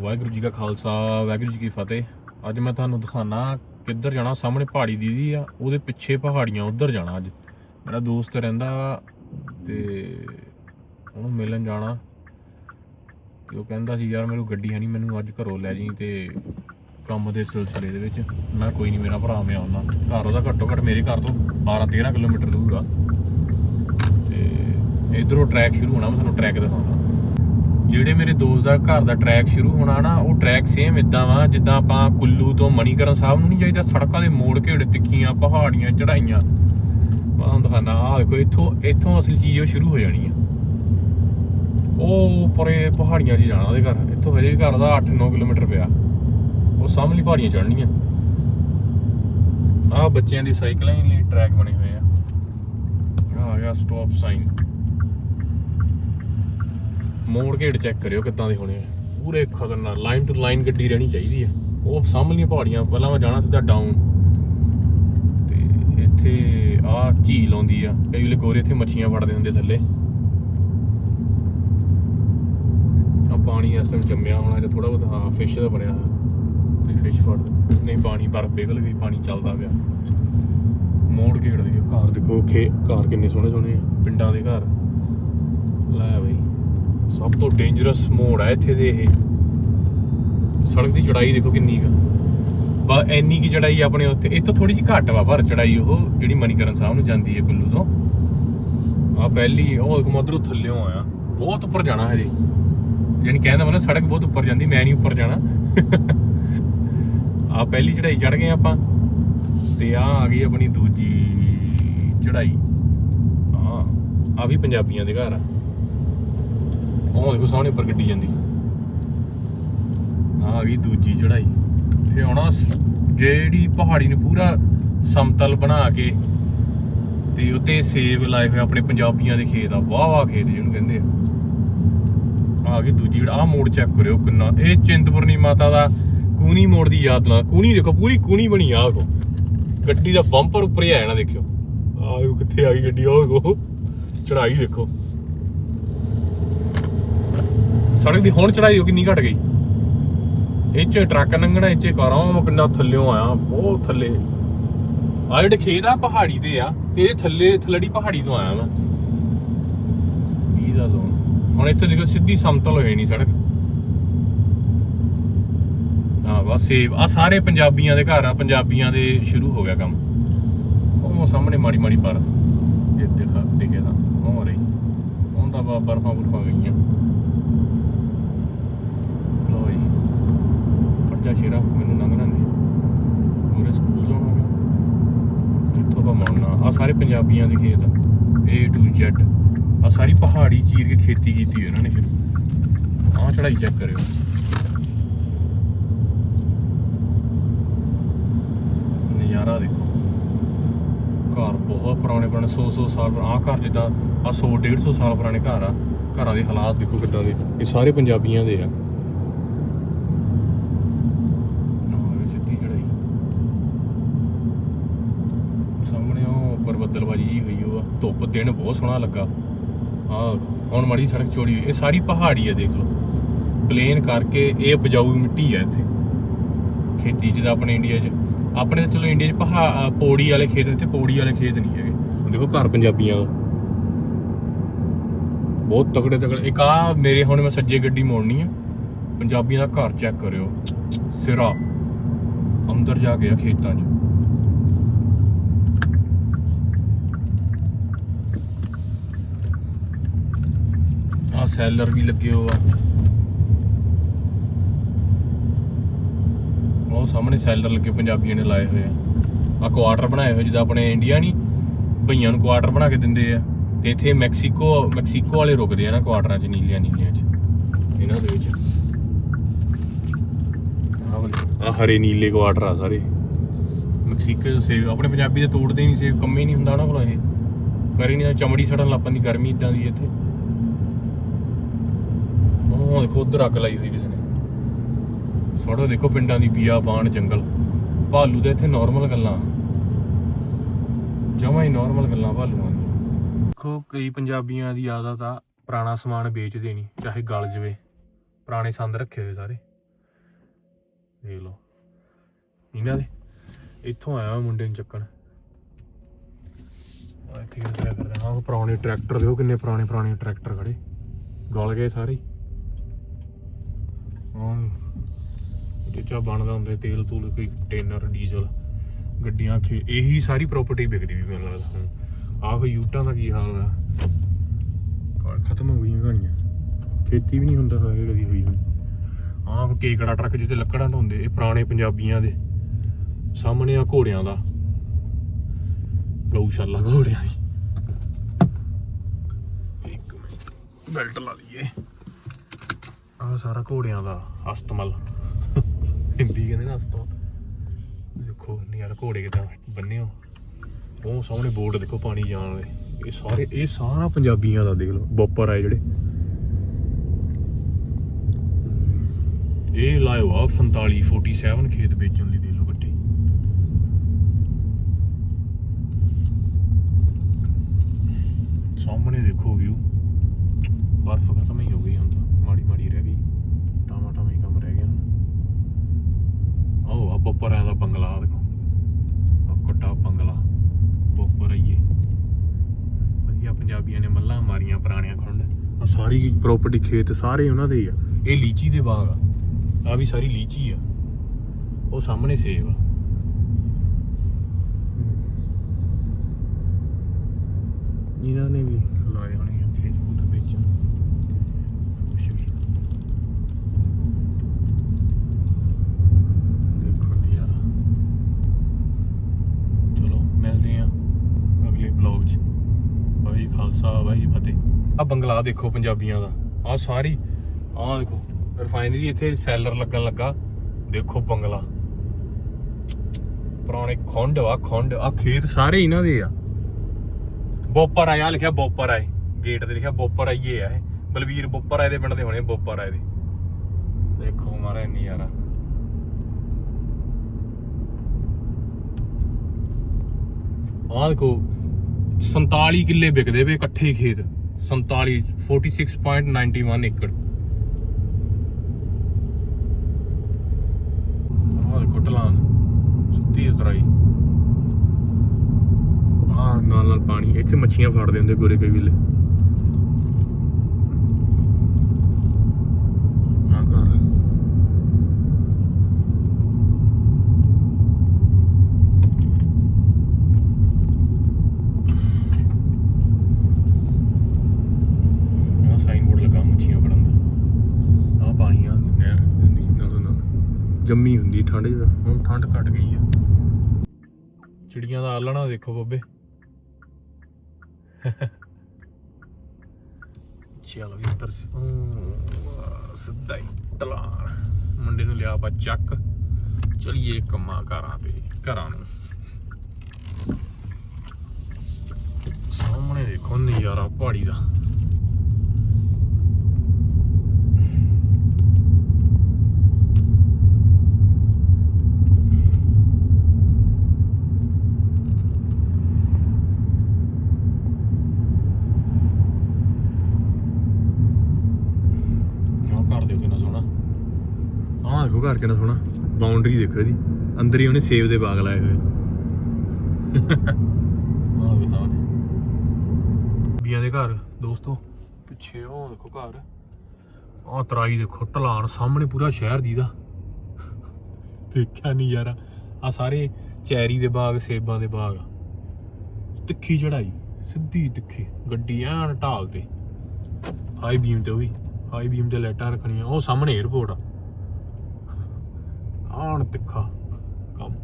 ਵਾਹਿਗੁਰੂ ਜੀ ਕਾ ਖਾਲਸਾ, ਵਾਹਿਗੁਰੂ ਜੀ ਕੀ ਫਤਿਹ। ਅੱਜ ਮੈਂ ਤੁਹਾਨੂੰ ਦਿਖਾਣਾ ਕਿੱਧਰ ਜਾਣਾ, ਸਾਹਮਣੇ ਪਹਾੜੀ ਦੀਦੀ ਆ, ਉਹਦੇ ਪਿੱਛੇ ਪਹਾੜੀਆਂ, ਉੱਧਰ ਜਾਣਾ ਅੱਜ। ਮੇਰਾ ਦੋਸਤ ਰਹਿੰਦਾ ਵਾ ਤੇ ਉਹਨੂੰ ਮਿਲਣ ਜਾਣਾ। ਤੇ ਉਹ ਕਹਿੰਦਾ ਸੀ, ਯਾਰ ਮੈਨੂੰ ਗੱਡੀ ਹੈ ਨਹੀਂ ਮੈਨੂੰ ਅੱਜ ਘਰੋਂ ਲੈ ਜੀ ਤੇ ਕੰਮ ਦੇ ਸਿਲਸਿਲੇ ਦੇ ਵਿੱਚ। ਮੈਂ ਕੋਈ ਨਹੀਂ ਮੇਰਾ ਭਰਾ ਮੈਂ ਆਉਣਾ ਘਰ ਉਹਦਾ ਘੱਟੋ ਘੱਟ ਮੇਰੇ ਘਰ ਤੋਂ 12 13 ਕਿਲੋਮੀਟਰ ਦੂਰ ਆ। ਤੇ ਇਧਰੋਂ ਟਰੈਕ ਸ਼ੁਰੂ ਹੋਣਾ, ਮੈਂ ਤੁਹਾਨੂੰ ਟਰੈਕ ਦਿਖਾਉਂਦਾ ਜਿਹੜੇ ਮੇਰੇ ਦੋਸਤ ਦਾ ਘਰ ਦਾ ਟਰੈਕ ਸ਼ੁਰੂ ਹੋਣਾ ਨਾ, ਉਹ ਟਰੈਕ ਸੇਮ ਇਦਾਂ ਵਾ, ਜਿੱਦਾਂ ਆਪਾਂ ਕੁੱਲੂ ਤੋਂ ਮਣੀਕਰਨ ਸਾਹਿਬ ਨੂੰ ਨਹੀਂ ਜਾਈਦਾ, ਸੜਕਾਂ ਦੇ ਮੋੜ ਘੇੜ ਤਿੱਖੀਆਂ ਪਹਾੜੀਆਂ ਚੜਾਈਆਂ ਮੈਂ ਦਿਖਾਣਾ ਆਹ ਦੇਖੋ, ਇੱਥੋਂ ਇੱਥੋਂ ਅਸਲੀ ਚੀਜ਼ ਉਹ ਸ਼ੁਰੂ ਹੋ ਜਾਣੀ ਆ। ਉਹ ਪਰੇ ਪਹਾੜੀਆਂ 'ਚ ਜਾਣਾ ਉਹਦੇ ਘਰ, ਇੱਥੋਂ ਹਜੇ ਵੀ ਘਰ ਦਾ 8-9 ਕਿਲੋਮੀਟਰ ਪਿਆ। ਉਹ ਸਾਹਮਣੇ ਪਹਾੜੀਆਂ ਚੜ੍ਹਨੀਆਂ। ਆਹ ਬੱਚਿਆਂ ਦੀ ਸਾਈਕਲਾਂ ਲਈ ਟਰੈਕ ਬਣੇ ਹੋਏ ਆ। ਆ ਗਿਆ ਸਟਾਪ ਸਾਈਨ ਮੋੜ ਘੇੜ ਚੈੱਕ ਕਰਿਓ ਕਿੱਦਾਂ ਦੇ ਹੋਣੇ ਆ। ਪੂਰੇ ਖਤਰਨਾਕ ਲਾਈਨ ਟੂ ਲਾਈਨ ਗੱਡੀ ਰਹਿਣੀ ਚਾਹੀਦੀ ਆ। ਉਹ ਸਾਹਮਣੀਆਂ ਪਹਾੜੀਆਂ, ਪਹਿਲਾਂ ਮੈਂ ਜਾਣਾ ਸਿੱਧਾ ਡਾਊਨ ਤੇ ਇੱਥੇ ਆ ਝੀਲ ਆਉਂਦੀ ਆ। ਕਈ ਵੇਲੇ ਗੋਰੇ ਇੱਥੇ ਮੱਛੀਆਂ ਫੜਦੇ ਹੁੰਦੇ ਥੱਲੇ। ਆ ਪਾਣੀ ਇਸ ਟਾਈਮ ਜੰਮਿਆ ਹੋਣਾ ਜਾਂ ਥੋੜਾ ਬਹੁਤ, ਹਾਂ ਫਿਸ਼ ਦਾ ਬਣਿਆ ਹੋਇਆ। ਤੇ ਫਿਸ਼ ਫੜਦੇ ਨਹੀਂ, ਪਾਣੀ ਬਰਫ਼ ਪਿਘਲ ਗਈ, ਪਾਣੀ ਚੱਲਦਾ ਪਿਆ। ਮੋੜ ਘੇੜ ਦੇ ਘਰ ਦੇਖੋ, ਖੇ ਘਰ ਕਿੰਨੇ ਸੋਹਣੇ ਸੋਹਣੇ ਪਿੰਡਾਂ ਦੇ ਘਰ। ਲੈ ਬਈ। ਸਭ ਤੋਂ ਡੇਂਜਰਸ ਮੋੜ ਆ ਇੱਥੇ ਦੇ ਇਹ। ਸੜਕ ਦੀ ਚੜਾਈ ਦੇਖੋ ਕਿੰਨੀ ਕਾ। ਬਾ, ਇੰਨੀ ਕੀ ਚੜਾਈ ਆਪਣੇ ਉੱਤੇ। ਇਹ ਤੋਂ ਥੋੜੀ ਜਿਹੀ ਘੱਟ ਵਾ ਪਰ ਚੜਾਈ ਉਹ ਜਿਹੜੀ ਮਨੀਕਰਨ ਸਾਹਿਬ ਨੂੰ ਜਾਂਦੀ ਹੈ ਕੁੱਲੂ ਤੋਂ। ਆ ਪਹਿਲੀ, ਉਹ ਕਮੋਦਰੋਂ ਥੱਲਿਓਂ ਆਇਆ ਬਹੁਤ ਉੱਪਰ ਜਾਣਾ ਹਜੇ। ਯਾਨੀ ਕਹਿੰਦਾ ਮਤਲਬ ਸੜਕ ਬਹੁਤ ਉੱਪਰ ਜਾਂਦੀ, ਮੈਂ ਨਹੀਂ ਉੱਪਰ ਜਾਣਾ। ਆ ਪਹਿਲੀ ਚੜਾਈ ਚੜ ਗਏ ਆਪਾਂ। ਤੇ ਆ ਆ ਗਈ ਆਪਣੀ ਦੂਜੀ ਚੜਾਈ। ਆ ਆ ਵੀ ਪੰਜਾਬੀਆਂ ਦੇ ਘਰ ਆ। ਉਹ ਦੇਖੋ ਸਾਹਮਣੇ ਉੱਪਰ ਗੱਡੀ ਜਾਂਦੀ। ਆ ਗਈ ਦੂਜੀ ਚੜਾਈ ਫੇ ਆਉਣਾ ਜਿਹੜੀ ਪਹਾੜੀ ਨੂੰ ਪੂਰਾ ਸਮਤਲ ਬਣਾ ਕੇ ਤੇ ਉੱਤੇ ਸੇਬ ਲਾਏ ਹੋਏ ਆਪਣੇ ਪੰਜਾਬੀਆਂ ਦੇ ਖੇਤ ਆ ਵਾਹ ਵਾਹ ਖੇਤ ਜਿਹਨੂੰ ਕਹਿੰਦੇ ਆ। ਆ ਗਈ ਦੂਜੀ ਆ ਮੋੜ ਚੈੱਕ ਕਰਿਓ ਕਿੰਨਾ, ਇਹ ਚਿੰਤਪੁਰਨੀ ਮਾਤਾ ਦਾ ਕੂਣੀ ਮੋੜ ਦੀ ਯਾਦ ਨਾਲ, ਕੂਣੀ ਦੇਖੋ, ਪੂਰੀ ਕੂਣੀ ਬਣੀ ਆ ਕੋ ਗੱਡੀ ਦਾ ਬੰਪਰ ਉੱਪਰ ਹੀ ਆ ਜਾਣਾ, ਦੇਖਿਓ। ਆਹ ਕਿੱਥੇ ਆ ਗਈ ਗੱਡੀ ਉਹ ਕੋ ਚੜਾਈ ਦੇਖੋ। ਸੜਕ ਦੀ ਹੁਣ ਚੜਾਈ ਉਹ ਕਿੰਨੀ ਘਟ ਗਈ? ਚ ਟਰੱਕ ਲੰਘਣਾ ਚ ਕਾਰਾਂ ਕਿੰਨਾ ਥੱਲਿਓਂ ਆਇਆ ਬਹੁਤ ਥੱਲੇ। ਆ ਜਿਹੜੇ ਖੇਤ ਆ ਪਹਾੜੀ ਤੇ ਆ ਤੇ ਇਹ ਥੱਲੇ ਥੱਲੜੀ ਪਹਾੜੀ ਤੋਂ ਆਇਆ ਮੈਂ। ਇਹ ਦਾ ਜ਼ੋਨ ਹੁਣ ਇੱਥੇ ਦੇਖੋ ਸਿੱਧੀ ਸਮਤਲ ਹੋਈ ਨਹੀਂ ਸੜਕ। ਹਾਂ ਬਸ ਸੇਵ ਆ ਸਾਰੇ ਪੰਜਾਬੀਆਂ ਦੇ ਘਰ ਆ ਪੰਜਾਬੀਆਂ ਦੇ ਸ਼ੁਰੂ ਹੋ ਗਿਆ ਕੰਮ। ਉਹ ਸਾਹਮਣੇ ਮਾੜੀ ਮਾੜੀ ਬਰਫ਼। ਜੇ ਦਿਖਾ ਦਿਖੇ ਤਾਂ ਉਹ ਰਹੀ ਉਹਦਾ ਬਰਫਾਂ ਬੁਰਫਾਂ ਗਈਆਂ ਲੋ ਜੀ ਪਰਜਾ ਸ਼ੇਰਾ ਮੈਨੂੰ ਲੰਘਣਾ ਨਹੀਂ ਮੇਰੇ ਸਕੂਲ ਜ਼ੋਨ ਹੋ ਇੱਥੋਂ ਆਪਾਂ ਮੁੜਨਾ। ਆ ਸਾਰੇ ਪੰਜਾਬੀਆਂ ਦੇ ਖੇਤ। A to Z ਆ ਸਾਰੀ ਪਹਾੜੀ ਚੀਰ ਕੇ ਖੇਤੀ ਕੀਤੀ ਹੋਈ ਇਹਨਾਂ ਨੇ ਫਿਰ। ਆਹ ਚੜਾਈ ਚੈੱਕ ਕਰਿਓ। ਨਜ਼ਾਰਾ ਦੇਖੋ। ਘਰ ਬਹੁਤ ਪੁਰਾਣੇ ਪੁਰਾਣੇ 100 100 ਸਾਲ ਪੁਰਾ- ਆਹ ਘਰ ਜਿੱਦਾਂ ਆ 100 150 ਸਾਲ ਪੁਰਾਣੇ ਘਰ ਆ। ਘਰਾਂ ਦੇ ਹਾਲਾਤ ਦੇਖੋ ਕਿੱਦਾਂ ਦੇ। ਇਹ ਸਾਰੇ ਪੰਜਾਬੀਆਂ ਦੇ ਆ ਆਹ ਇਹ ਸਿੱਧੀ ਚੜਾਈ ਸਾਹਮਣੇ ਉਹ ਉੱਪਰ ਬੱਦਲਬਾਜੀ ਜੀ ਹੋਈ ਉਹ, ਧੁੱਪ, ਦਿਨ ਬਹੁਤ ਸੋਹਣਾ ਲੱਗਾ। ਆਹ ਹੁਣ ਮਾੜੀ ਸੜਕ ਚੋੜੀ ਹੋਈ। ਇਹ ਸਾਰੀ ਪਹਾੜੀ ਹੈ ਦੇਖ ਲਓ। ਪਲੇਨ ਕਰਕੇ ਇਹ ਉਪਜਾਊ ਮਿੱਟੀ ਆ ਇੱਥੇ। ਖੇਤੀ ਜਿਹਦਾ ਆਪਣੇ ਇੰਡੀਆ 'ਚ। ਆਪਣੇ ਤਾਂ ਚਲੋ ਇੰਡੀਆ 'ਚ ਪਹਾ ਪੌੜੀ ਵਾਲੇ ਖੇਤ ਤੇ ਪੌੜੀ ਵਾਲੇ ਖੇਤ ਨਹੀਂ ਹੈਗੇ। ਦੇਖੋ ਘਰ ਪੰਜਾਬੀਆਂ ਦਾ ਬਹੁਤ ਤਕੜੇ ਤਕੜੇ। ਇੱਕ ਆ ਮੇਰੇ ਹੁਣ ਮੈਂ ਸੱਜੇ ਗੱਡੀ ਮੋੜਨੀ ਆ। ਪੰਜਾਬੀਆਂ ਦਾ ਘਰ ਚੈੱਕ ਕਰਿਓ। ਸਿਰਾ। ਅੰਦਰ ਜਾ ਕੇ ਆ ਖੇਤਾਂ 'ਚ। ਆ ਸੈਲਰ ਵੀ ਲੱਗੇ ਹੋਆ ਉਹ ਸਾਹਮਣੇ ਸੈਲਰ ਲੱਗੇ ਪੰਜਾਬੀਆਂ ਨੇ ਲਾਏ ਹੋਏ ਆ। ਆ ਕੁਆਟਰ ਬਣਾਏ ਹੋਏ ਜਿੱਦਾਂ ਆਪਣੇ ਇੰਡੀਆ ਨਹੀਂ ਭਈਆਂ ਨੂੰ ਕੁਆਟਰ ਬਣਾ ਕੇ ਦਿੰਦੇ ਆ। ਤੇ ਇੱਥੇ ਮੈਕਸੀਕੋ ਮੈਕਸੀਕੋ ਵਾਲੇ ਰੁਕਦੇ ਆ ਨਾ ਕੁਆਟਰਾਂ 'ਚ ਨੀਲੀਆਂ ਨੀਲੀਆਂ 'ਚ। ਇਹਨਾਂ ਦੇ ਵਿੱਚ। ਆ ਹਰੇ ਨੀਲੇ ਕੁਆਟਰ ਆ ਸਾਰੇ। ਮੈਕਸੀਕੋ ਦੇ ਸੇਬ ਆਪਣੇ ਪੰਜਾਬੀ ਦੇ ਤੋੜਦੇ ਹੀ ਨਹੀਂ ਸੇਬ ਕੰਮੇ ਨਹੀਂ ਹੁੰਦਾ ਉਹਨਾਂ ਕੋਲ ਇਹ। ਕਰੀ ਨਹੀਂ ਚਮੜੀ ਸੜਨ ਲੱਗ ਪੈਂਦੀ ਗਰਮੀ ਇਦਾਂ ਦੀ ਇੱਥੇ। ਉਹ ਦੇਖੋ ਉਧਰ ਅੱਗ ਲਾਈ ਹੋਈ ਕਿਸੇ ਨੇ। ਸੜੋ ਦੇਖੋ ਪਿੰਡਾਂ ਦੀ ਬੀਆਬਾਨ ਜੰਗਲ। ਭਾਲੂ ਤੇ ਇੱਥੇ ਨਾਰਮਲ ਗੱਲਾਂ। ਜਮਾ ਹੀ ਨਾਰਮਲ ਗੱਲਾਂ ਭਾਲੂਆਂ ਦੀਆਂ। ਦੇਖੋ ਕਈ ਪੰਜਾਬੀਆਂ ਦੀ ਆਦਤ ਆ ਪੁਰਾਣਾ ਸਮਾਨ ਵੇਚਦੇ ਨਹੀਂ ਚਾਹੇ ਗਲ ਜਵੇ। ਪੁਰਾਣੇ ਸੰਦ ਰੱਖੇ ਹੋਏ ਸਾਰੇ। ਦੇਖ ਲਓ। ਇਹਨਾਂ ਦੇ। ਇੱਥੋਂ ਆਇਆ ਵਾ ਮੁੰਡੇ ਨੂੰ ਚੱਕਣ। ਆ ਇੱਥੇ ਉਤਰਿਆ ਕਰਦਾ ਹਾਂ ਪੁਰਾਣੇ ਟਰੈਕਟਰ ਦੇਖੋ ਕਿੰਨੇ ਪੁਰਾਣੇ ਪੁਰਾਣੇ ਟਰੈਕਟਰ ਖੜੇ। ਗਲ ਗਏ ਸਾਰੇ ਹੀ। ਹਾਂ ਇਹ ਚਾ ਬਣਦਾ ਹੁੰਦਾ ਤੇਲ ਤੂਲ ਕੋਈ ਟੇਨਰ ਡੀਜ਼ਲ ਗੱਡੀਆਂ ਖੇ ਇਹੀ ਸਾਰੀ ਪ੍ਰਾਪਰਟੀ ਵਿਕਦੀ ਵੀ ਮੈਨੂੰ ਲੱਗਦਾ। ਹੁਣ ਆਹ ਯੂਟਾਂ ਦਾ ਕੀ ਹਾਲ ਕ- ਖਤਮ ਹੋ ਗਈਆਂ ਕਹਾਣੀਆਂ। ਖੇਤੀ ਵੀ ਨਹੀਂ ਹੁੰਦਾ ਹੋਇਆ ਕਦੀ ਹੋਈ ਹੋਈ। ਆਹ ਕੇਕੜਾ ਟਰੱਕ ਜਿੱਤੇ ਲੱਕੜਾਂ ਢੋਂਦੇ ਇਹ ਪੁਰਾਣੇ ਪੰਜਾਬੀਆਂ ਦੇ। ਸਾਹਮਣੇ ਆ ਘੋੜਿਆਂ ਦਾ। ਗਊਸ਼ਾਲਾ ਘੋੜਿਆਂ ਦੀ। ਇੱਕ ਮਿੰਟ ਬੈਲਟ ਲਾ ਲਈਏ। ਆਹ ਸਾਰਾ ਘੋੜਿਆਂ ਦਾ ਅਸਤਮਲ। ਹਿੰਦੀ ਕਹਿੰਦੇ ਨਾ ਅਸਤਮਲ। ਦੇਖੋ ਨਹੀਂ ਯਾਰ ਘੋੜੇ ਕਿਦਾਂ ਬੰਨੇ ਉਹ ਸਾਹਮਣੇ ਬੋਰਡ ਦੇਖੋ, ਪਾਣੀ ਜਾਣ ਵਾਲੇ। ਇਹ ਸਾਰੇ ਇਹ ਸਾਰਾ ਪੰਜਾਬੀਆਂ ਦਾ ਦੇਖ ਲਓ, ਬੋਪਰ ਆਏ ਜਿਹੜੇ। ਇਹ ਲਾਇਓ ਆ 47 47 ਖੇਤ ਵੇਚਣ ਲਈ ਦੇ ਲਓ ਗੱਡੀ। ਸਾਹਮਣੇ ਦੇਖੋ ਵਿਊ ਬਰਫ਼ ਖਤਮ ਹੀ ਹੋ ਗਈ ਹੁਣ ਤਾਂ ਮਾੜੀ ਮਾੜੀ ਰਹਿ ਗਈ ਟਾਮਾ ਟਾਮਾ ਹੀ ਕੰਮ ਰਹਿ ਗਿਆ ਹੁਣ ਆਹ ਆ ਦਾ ਬੰਗਲਾ ਦੇਖੋ। ਆ ਕੋਟਾ ਬੰਗਲਾ ਉੱਪਰ ਆਈਏ। ਵਧੀਆ ਪੰਜਾਬੀਆਂ ਨੇ ਮੱਲਾਂ ਮਾਰੀਆਂ ਪੁਰਾਣੀਆਂ ਖੁੰਡ। ਆ ਸਾਰੀ ਪ੍ਰਾਪਰਟੀ ਖੇਤ ਸਾਰੇ ਉਹਨਾਂ ਦੇ ਹੀ ਆ। ਇਹ ਲੀਚੀ ਦੇ ਬਾਗ ਆ। ਆ ਵੀ ਸਾਰੀ ਲੀਚੀ ਆ। ਉਹ ਸਾਹਮਣੇ ਸੇਬ ਆ। ਇਹਨਾਂ ਨੇ ਵੀ ਲਾਏ ਹੋਣੇ ਆ ਖੇਤ ਖੂਤ ਵਿੱਚ ਕੁਛ ਵੀ ਦੇਖੋ ਨਜ਼ਾਰਾ ਚਲੋ ਮਿਲਦੇ ਆ ਅਗਲੇ ਬਲੌਗ 'ਚ ਵਾਹਿ ਖਾਲਸਾ ਵਾਹਿ ਫਤਿਹ ਆ ਬੰਗਲਾ ਦੇਖੋ ਪੰਜਾਬੀਆਂ ਦਾ। ਆ ਸਾਰੀ ਆ ਦੇਖੋ ਰਿਫਾਈਨਰੀ ਇੱਥੇ ਸੈਲਰ ਲੱਗਣ ਲੱਗਾ। ਦੇਖੋ ਬੰਗਲਾ। ਪੁਰਾਣੇ ਖੁੰਡ ਵਾ ਖੁੰਡ ਆ ਖੇਤ ਸਾਰੇ ਇਹਨਾਂ ਦੇ ਆ। ਬੋਪਰ ਆਇਆ ਲਿਖਿਆ ਬੋਪਰ ਆਏ। ਗੇਟ ਤੇ ਲਿਖਿਆ ਬੋਪਰ ਆਈਏ ਆ ਇਹ। ਬਲਵੀਰ ਬੋਪਰ ਆਏ ਦੇ ਪਿੰਡ ਦੇ ਹੋਣੇ ਬੋਪਰ ਆਏ ਦੇ। ਦੇਖੋ ਮਾਰਾ ਇੰਨੀ ਯਾਰਾ ਆਹ ਦੇਖੋ 47 ਕਿੱਲੇ ਵਿਕਦੇ ਵੇ ਇਕੱਠੇ ਖੇਤ। 47 46.91 ਏਕੜ। ਆਹ ਦੇਖੋ ਢਲਾਨ ਸੁੱਤੀ ਉਤਰਾਈ। ਆਹ ਨਾਲ ਨਾਲ ਪਾਣੀ। ਇੱਥੇ ਮੱਛੀਆਂ ਫੜਦੇ ਹੁੰਦੇ ਗੋਰੇ ਕਈ ਵੇਲੇ ਆਹ ਘਰ ਆਹ ਸਾਈਨ ਬੋਰਡ ਲੱਗਾ ਮੱਛੀਆਂ ਫੜਨ ਦਾ ਆਹ ਪਾਣੀ ਆ ਨਹਿਰ ਹੁੰਦੀ ਨਾਲੋਂ ਨਾਲ ਜੰਮੀ ਹੁੰਦੀ ਠੰਡ ਜਿਹਦਾ ਹੁਣ ਠੰਡ ਘਟ ਗਈ ਆ। ਚਿੜੀਆਂ ਦਾ ਆਲਣਾ ਦੇਖੋ ਬੱਬੇ। ਚਲ ਵੀ ਉੱਤਰ ਸਿੱਧਾ ਹੀ ਟਲਾ ਮੁੰਡੇ ਨੂੰ ਲਿਆ ਆਪਾਂ ਚੱਕ। ਚਲੀਏ ਕੰਮਾਂ ਕਾਰਾਂ ਤੇ, ਘਰਾਂ ਨੂੰ। ਸਾਹਮਣੇ ਦੇਖੋ ਨਜ਼ਾਰਾ ਪਹਾੜੀ ਦਾ ਆਹ ਘਰ ਦੇਖੋ ਕਿੰਨਾ ਸੋਹਣਾ ਆਹ ਦੇਖੋ ਘਰ ਕਿੰਨਾ ਸੋਹਣਾ। ਬਾਉਂਡਰੀ ਦੇਖੋ ਜੀ। ਅੰਦਰ ਹੀ ਉਹਨੇ ਸੇਬ ਦੇ ਬਾਗ ਲਾਏ ਹੋਏ। ਆਹ ਵੀ ਸਾਹਮਣੇ। ਬੀਆਂ ਦੇ ਘਰ ਦੋਸਤੋ। ਪਿੱਛੇ ਉਹ ਦੇਖੋ ਘਰ। ਆਹ ਤਰਾਈ ਦੇਖੋ ਢਲਾਣ ਸਾਹਮਣੇ ਪੂਰਾ ਸ਼ਹਿਰ ਦੀਦਾ ਦੇਖਿਆ ਨਹੀਂ ਯਾਰ। ਆ ਸਾਰੇ ਚੈਰੀ ਦੇ ਬਾਗ ਸੇਬਾਂ ਦੇ ਬਾਗ। ਆ। ਤਿੱਖੀ ਚੜਾਈ ਸਿੱਧੀ ਤਿੱਖੀ। ਗੱਡੀ ਐਨ ਢਾਲ ਤੇ। ਹਾਈ ਬੀਮ ਤੇ ਉਹ ਵੀ। ਹਾਈ ਬੀਮ ਤੇ ਲਾਈਟਾਂ ਰੱਖਣੀਆਂ। ਉਹ ਸਾਹਮਣੇ 에어ਪੋਰਟ ਆ। ਆਣ ਤਿੱਖਾ।